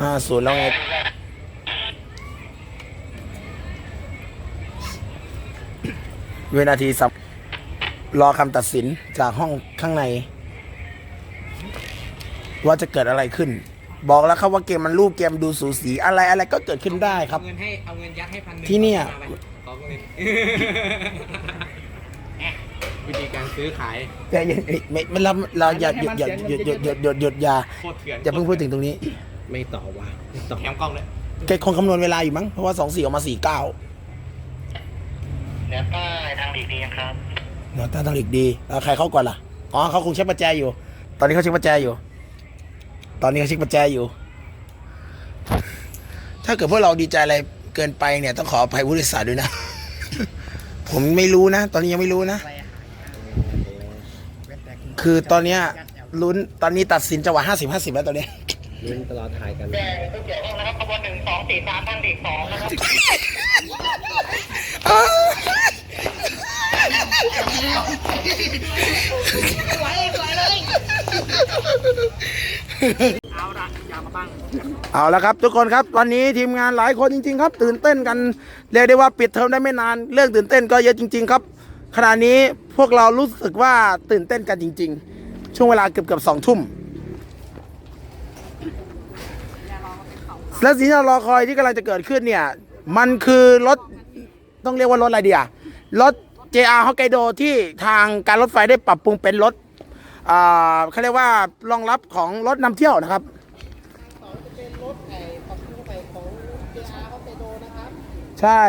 ห้าศูนย์แล้วไงวินาทีสับรอคำตัดสินจากห้องข้างใน ว่าจะเกิดอะไรขึ้น บอกแล้วครับว่าเกมมันรูปเกมดูสูสีอะไรอะไรก็เกิดขึ้นได้ครับ เอาเงินให้เอาเงินยัดให้พันหนึ่งที่เนี่ย อาไปขอเงินแอะวิธีการซื้อขายแต่ยังไม่ไม่เราเราอย่าหยุดอย่าหยุดหยุดหยุดหยุดหยุดอย่าโคตรเถื่อนอย่าเพิ่งพูดถึงตรงนี้ ไม่ต่อว่ะไม่ต่อแถมกล้องเลยแกคงคำนวณเวลาอยู่มั้ง เพราะว่าสองสี่ออกมาสี่เก้าเหนือใต้ทางหลีกเลี่ยงครับเนาะตั้งอีกดีแล้วใครเข้าก่อนล่ะ อ๋อเขาคงเช็คปัจจัยอยู่ ตอนนี้เขาเช็คปัจจัยอยู่ ตอนนี้เขาเช็คปัจจัยอยู่ ถ้าเกิดพวกเราดีใจอะไรเกินไปเนี่ย ต้องขออภัยผู้โดยสารด้วยนะ ผมไม่รู้นะ ตอนนี้ยังไม่รู้นะ คือตอนเนี้ยลุ้นตอนนี้ตัดสินจังหวะห้าสิบห้าสิบแล้วตอนเนี้ ยลุ้นตลอดถ่ายกันแจ้งผู้เกี่ยวข้องนะครับขบวนหนึ่งสองสี่สามทางหลีกสองนะครับเอาละยาวมาบ้างเอาละครับ ทุกคนครับตอนนี้ทีมงานหลายคนจริง ๆ ครับ ตื่นเต้นกันเรียกได้ว่าปิดเทอมได้ไม่นาน เรื่องตื่นเต้นก็เยอะจริง ๆ ครับขณะนี้พวกเรารู้สึกว่าตื่นเต้นกันจริง ๆ ช่วงเวลาเกือบเกือบสองทุ่ม และสิ่งที่เรารอคอยที่กำลังจะเกิดขึ้นเนี่ย มันคือรถต้องเรียกว่ารถอะไรเดียรถ JR Hokkaido ที่ทางการรถไฟได้ปรับปรุงเป็นรถอ่าเขาเรียกว่ารองรับของรถนำเที่ยวนะครับ ใช่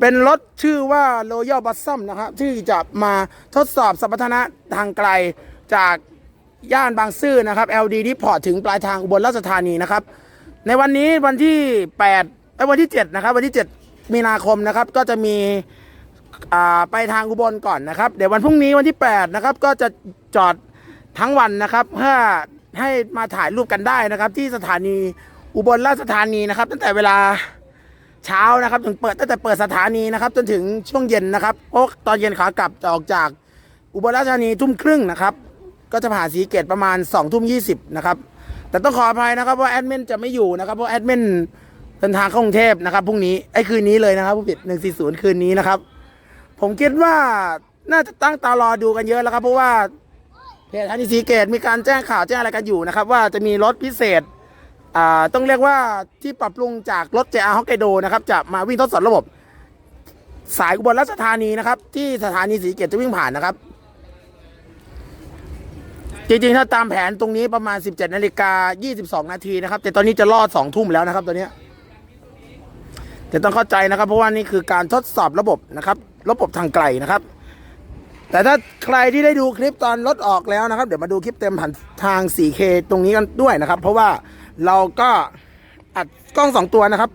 เป็นรถชื่อว่า Royal b u s s u m นะครับที่จะมาทดสอบสมรรถนะทางไกลจากย่านบางซื่อนะครับ LD ที่พอร์ตถึงปลายทางอุบลราชธานีนะครับ ในวันนี้วันที่8ไอ้วันที่ 7 นะครับ วันที่ 7 มีนาคมนะครับ ก็จะมีไปทางอุบลก่อนนะครับ เดี๋ยววันพรุ่งนี้วันที่ 8 นะครับ ก็จะจอดทั้งวันนะครับเพื่อให้มาถ่ายรูปกันได้นะครับ ที่สถานีอุบลราชธานีนะครับ ตั้งแต่เวลาเช้านะครับถึงเปิดตั้งแต่เปิดสถานีนะครับ จนถึงช่วงเย็นนะครับพราะตอนเย็นขากลับจะออกจากอุบลราชธานีทุ่มครึ่งนะครับ ก็จะผ่านสีเกตประมาณ2องทุ่มยีนะครับ แต่ต้องขออภัยนะครับว่าแอดมินจะไม่อยู่นะครับเพราะแอดมินเดินทางเข้ากรุงเทพนะครับพรุ่งนี้ไอ้คืนนี้เลยนะครับผู้ผิด140คืนนี้นะครับ ผมคิดว่าน่าจะตั้งตารอดูกันเยอะแล้วครับเพราะว่าเพจทันนี่สีเกตมีการแจ้งข่าวแจ้งอะไรกันอยู่นะครับ ว่าจะมีรถพิเศษอ่าต้องเรียกว่าที่ปรับปรุงจากรถ JR Hokkaido นะครับจะมาวิ่งทดสอบระบบ สายอุบลราชธานีนะครับที่สถานีสีเกตจะวิ่งผ่านนะครับ จริงๆ ถ้าตามแผนตรงนี้ประมาณ 17นาฬิกา22 นาทีนะครับ แต่ตอนนี้จะรอด 2 ทุ่มแล้วนะครับตอนนี้แต่ต้องเข้าใจนะครับ เพราะว่านี่คือการทดสอบระบบนะครับ ระบบทางไกลนะครับ แต่ถ้าใครที่ได้ดูคลิปตอนรถออกแล้วนะครับ เดี๋ยวมาดูคลิปเต็มผ่านทาง 4K ตรงนี้กันด้วยนะครับ เพราะว่าเราก็อัดกล้อง 2 ตัวนะครับ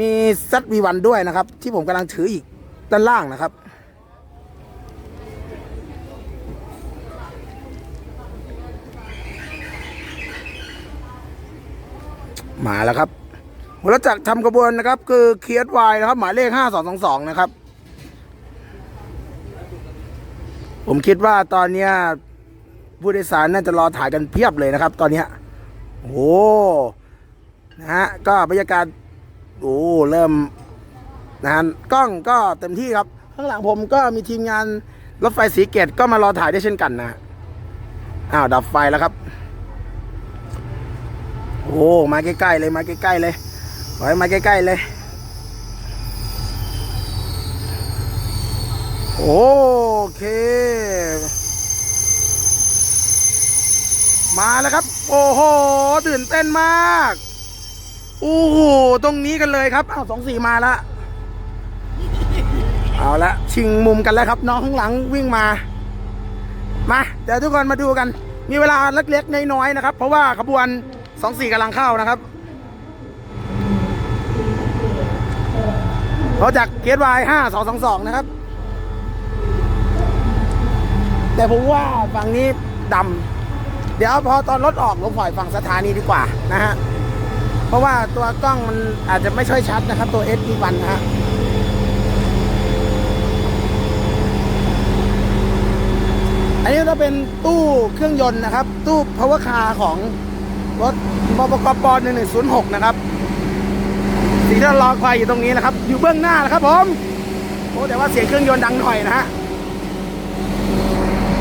มี ZV1 ด้วยนะครับ ที่ผมกำลังถืออีกด้านล่างนะครับ มาแล้วครับหัวรถจักรทำกระบวนนะครับ คือเคียร์วนะครับ หมายเลข5222นะครับ ผมคิดว่าตอนเนี้ยผู้โดยสารน่าจะรอถ่ายกันเพียบเลยนะครับ ตอนเนี้ยโอ้โหนะฮะก็บรรยากาศโอ้เริ่มนะฮะกล้องก็เต็มที่ครับ ข้างหลังผมก็มีทีมงานรถไฟสีเกตก็มารอถ่ายได้เช่นกันนะอ้าวดับไฟแล้วครับ อ้ มาใกล้ๆเลยมาใกล้ๆเลยไว้มาใกล้ๆเลย โอเค มาแล้วครับ โอ้โหตื่นเต้นมากโอ้โหตรงนี้กันเลยครับอ้าวสองสี่มาละเอาละชิงมุมกันแล้วครับ น้องข้างหลังวิ่งมา มาเดี๋ยวทุกคนมาดูกัน มีเวลาเล็กๆน้อยๆนะครับ เพราะว่าขบวน สองสี่กำลังเข้านะครับเราจากเกตวายห้าสองสองสองนะครับ แต่ผมว่าฝั่งนี้ดำเดี๋ยวพอตอนรถออกลงปล่อยฝั่งสถานีดีกว่านะฮะ เพราะว่าตัวกล้องมันอาจจะไม่ค่อยชัดนะครับ ตัว s อ1นะฮะอันนี้จะเป็นตู้เครื่องยนต์นะครับ ตู้ power car ของ รถบปกป1106นะครับสีที่เรารอคอยอยู่ตรงนี้นะครับ อยู่เบื้องหน้านะครับผมโอ้แต่ว่าเสียงเครื่องยนต์ดังหน่อยนะฮะ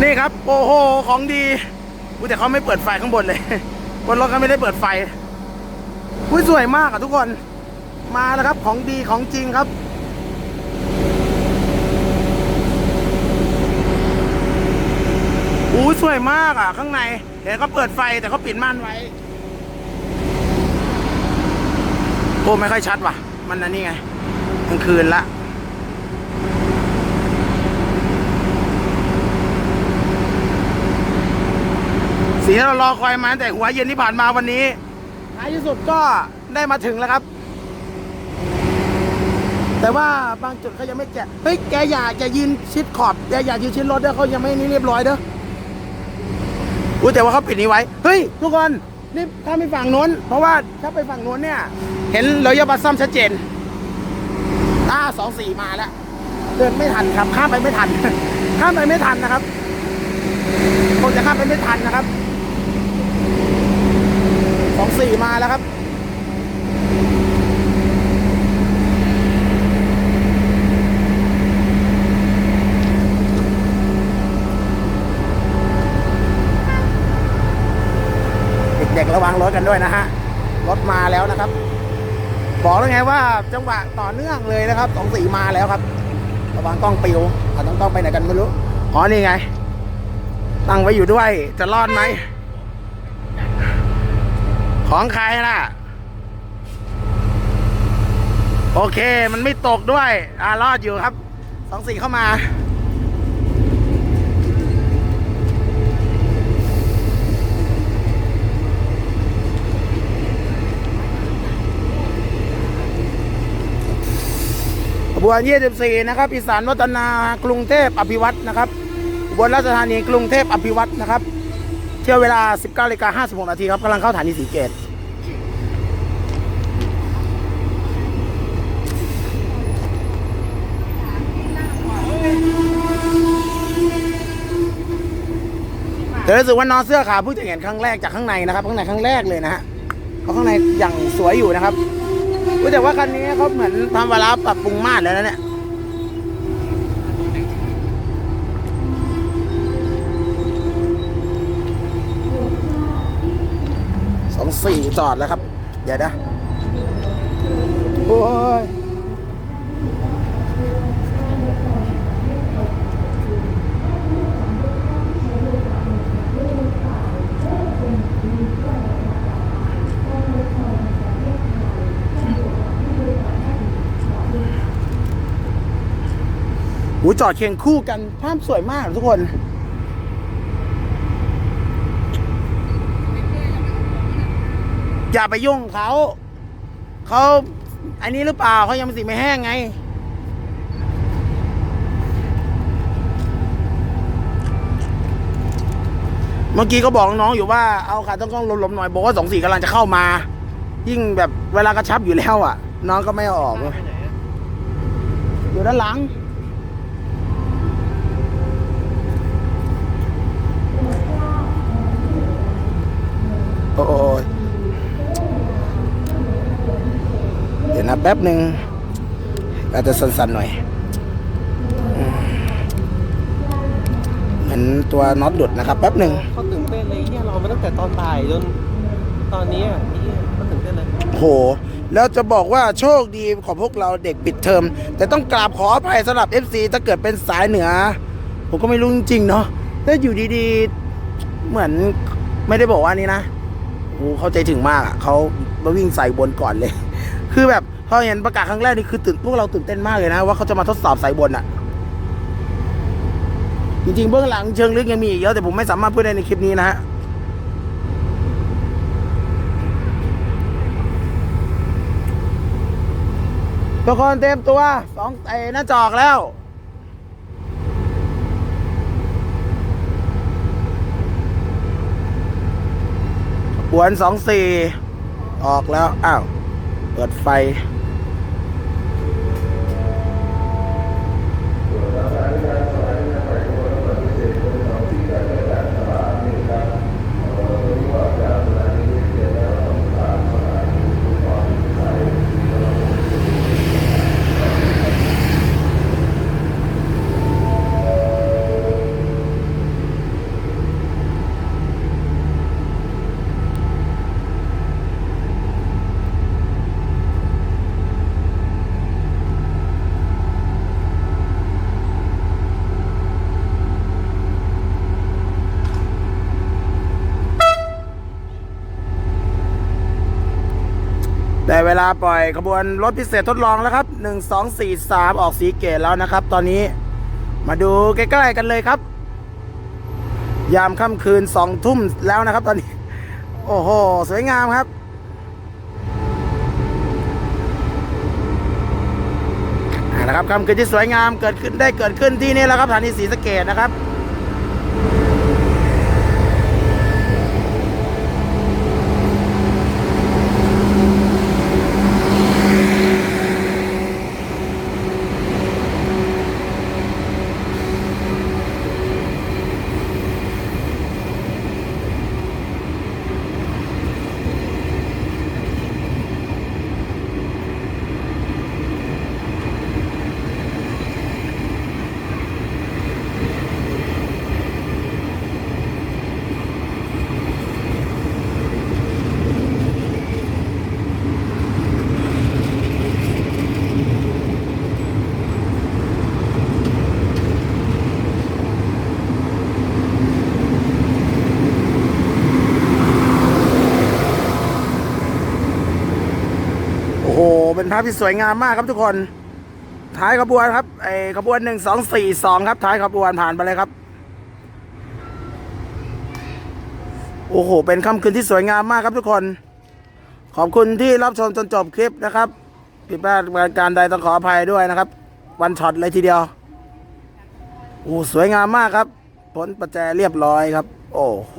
นี่ครับ โอ้โหของดีอุ้ยแต่เขาไม่เปิดไฟข้างบนเลยบนรถเขาไม่ได้เปิดไฟอุ้ยสวยมากอะทุกคนมาแล้วครับของดีของจริงครับอู้สวยมากอะ ข้างในเห็นเขาเปิดไฟแต่เขาปิดม่านไว้ โอ้ไม่ค่อยชัดว่ะ มันอันนี้ไงกลางคืนละสีที่เรารอคอยมาตั้งแต่หัวเย็นที่ผ่านมาวันนี้ท้ายที่สุดก็ได้มาถึงแล้วครับ แต่ว่าบางจุดเขายังไม่แกะเฮ้ยแกอย่าจะยืนชิดขอบแกอย่ายืนชิดรถเด้อเขายังไม่นี่เรียบร้อยเด้ออุ้ยแต่ว่าเขาปิดนี้ไว้ เฮ้ยทุกคน นี่ถ้าไปฝั่งน้น เพราะว่าถ้าไปฝั่งน้นเนี่ย เห็นรอยบัสซัมชัดเจนตาสองสี่มาแล้ว เดินไม่ทันครับ ข้ามไปไม่ทัน ข้ามไปไม่ทันนะครับคงจะข้ามไปไม่ทันนะครับสองสี่มาแล้วครับ เด็กๆ ระวังรถกันด้วยนะฮะ รถมาแล้วนะครับ บอกแล้วไงว่าจังหวะต่อเนื่องเลยนะครับสองสี่มาแล้วครับ ระวังกล้องปิวอะต้องกล้องไปไหนกันไม่รู้ อ๋อนี่ไง ตั้งไว้อยู่ด้วย จะรอดไหม ของใครล่ะ โอเค มันไม่ตกด้วย อ่ารอดอยู่ครับ สองสี่เข้ามา ข บว24นะครับอีสานวัฒนากรุงเทพอภิวัตนะครับบลราชธานีกรุงเทพอภิวัตนะครับ เที่ยวเวลา 19นาฬิกา56นาทีครับกำลังเข้าฐานีสีเกตแต่รู้สึกว่าน้องเสื้อขาวเพิ่งจะเห็นครั้งแรกจากข้างในนะครับ ข้างในครั้งแรกเลยนะฮะเพราะข้างในอย่างสวยอยู่นะครับ รู้แต่ว่าคันนี้เขาเหมือนทำเวลาปรับปรุงมาดแล้วนะเนี่ยสองสี่จอดแล้วครับ เดี๋ยวนะ โอ้ย หูจอดเคียงคู่กันภาพสวยมากทุกคน อย่าไปยุ่งเขาเขาอันนี้หรือเปล่าเขายังสีไม่แห้งไง เมื่อกี้ก็บอกน้องๆอยู่ว่าเอาขาต้องกล้องลมๆหน่อยบอกว่าสองสี่กำลังจะเข้ามา ยิ่งแบบเวลากระชับอยู่แล้วอะ น้องก็ไม่เอาออกเลยอยู่ด้านหลัง โอ้ยเดี๋ยวนะแป๊บหนึ่งอาจจะสั่นๆหน่อยอืมเหมือนตัวน็อตหลุดนะครับแป๊บหนึ่งเขาตื่นเต้นเลยเนี่ยรอมาตั้งแต่ตอนบ่ายจนตอนนี้อะนี่เขาตื่นเต้นเลยโห แล้วจะบอกว่าโชคดีของพวกเราเด็กปิดเทอม แต่ต้องกราบขออภัยสำหรับ FC ถ้าเกิดเป็นสายเหนือ ผมก็ไม่รู้จริงๆเนาะถ้าอยู่ดีๆ เหมือนไม่ได้บอกว่านี่นะ โอ้เข้าใจถึงมากอะเขามาวิ่งใส่บนก่อนเลย คือแบบพอเห็นประกาศครั้งแรกนี่คือตื่นพวกเราตื่นเต้นมากเลยนะว่าเขาจะมาทดสอบสายบนอะ จริงๆเบื้องหลังเชิงลึกยังมีอีกเยอะแต่ผมไม่สามารถพูดได้ในคลิปนี้นะฮะทุกคนเต็มตัวสองไอ้หน้าจอกแล้ว บวนสองสี่ออกแล้ว อ้าว เปิดไฟ แต่เวลาปล่อยขบวนรถพิเศษทดลองแล้วครับ 1 2 4 3 ออกสีเกตแล้วนะครับ ตอนนี้มาดูใกล้ๆกันเลยครับ ยามค่ำคืนสองทุ่มแล้วนะครับ ตอนนี้ โอ้โห สวยงามครับอ่นะครับค่ำคืนที่สวยงามเกิดขึ้นได้เกิดขึ้นที่นี่แล้วครับสถานีศรีสะเกดนะครับ นภาพที่สวยงามมากครับทุกคน ท้ายขบวนครับไอ้ขบวนหนึ่งสองสี่สองครับท้ายขบวนผ่านไปเลยครับ โอ้โห เป็นค่ำคืนที่สวยงามมากครับทุกคน ขอบคุณที่รับชมจนจบคลิปนะครับผิดพลาดประการใดต้องขออภัยด้วยนะครับ วันช็อตเลยทีเดียวโอ้สวยงามมากครับ ผลประแจเรียบร้อยครับ โอ้โห